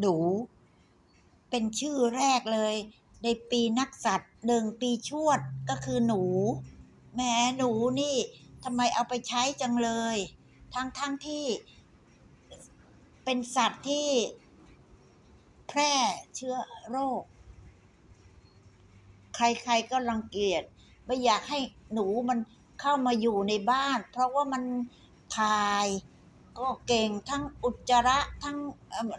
หนูเป็นชื่อแรกเลย ในปีนักสัตว์หนึ่งปีชวดก็คือหนูแหมหนูนี่ทำไมเอาไปใช้จังเลย ทั้งทั้งที่ เป็นสัตว์ที่ แพร่เชื้อโรค ใครๆก็รังเกียจไม่อยากให้หนูมันเข้ามาอยู่ในบ้าน เพราะว่ามันถ่าย ก็เก่งทั้งอุจจาระทั้ง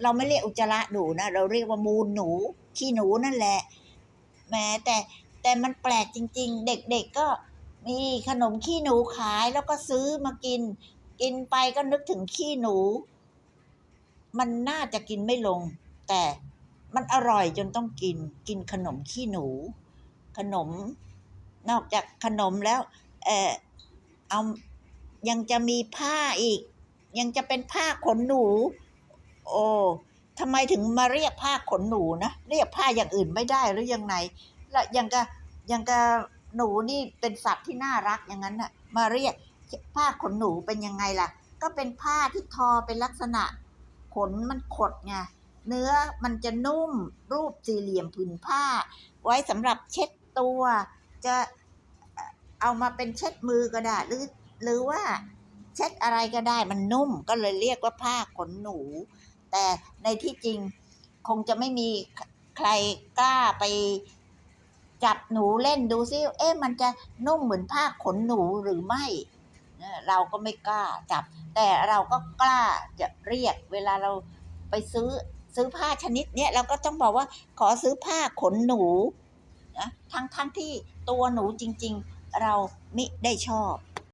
เราไม่เรียกอุจจาระหนูนะเราเรียกว่ามูลหนูขี้หนูนั่นแหละแม้แต่แต่มันแปลกจริง ๆ เด็กๆก็มีขนมขี้หนูขายแล้วก็ซื้อมากิน กินไปก็นึกถึงขี้หนู มันน่าจะกินไม่ลง แต่มันอร่อยจนต้องกิน กินขนมขี้หนู ขนม นอกจากขนมแล้ว เออเอายังจะมีผ้าอีก ยังจะเป็นผ้าขนหนู โอ้ทำไมถึงมาเรียกผ้าขนหนูนะเรียกผ้าอย่างอื่นไม่ได้หรือยังไงและยังกะยังกะหนูนี่เป็นสัตว์ที่น่ารักอย่างนั้นน่ะ มาเรียกผ้าขนหนูเป็นยังไงล่ะ ก็เป็นผ้าที่ทอเป็นลักษณะ ขนมันขดไงเนื้อมันจะนุ่มรูปสี่เหลี่ยมผืนผ้า ไว้สำหรับเช็ดตัว จะเอ่อเอามาเป็นเช็ดมือก็ได้หรือ หรือว่า เช็ดอะไรก็ได้มันนุ่มก็เลยเรียกว่าผ้าขนหนู แต่ในที่จริงคงจะไม่มีใครกล้าไปจับหนูเล่นดูซิเอ๊ะมันจะนุ่มเหมือนผ้าขนหนูหรือไม่เออเราก็ไม่กล้าจับ แต่เราก็กล้าจะเรียกเวลาเราไปซื้อซื้อผ้าชนิดเนี้ยเราก็ต้องบอกว่าขอซื้อผ้าขนหนูนะทั้งทั้งที่ตัวหนูจริง ๆ เรามิได้ชอบ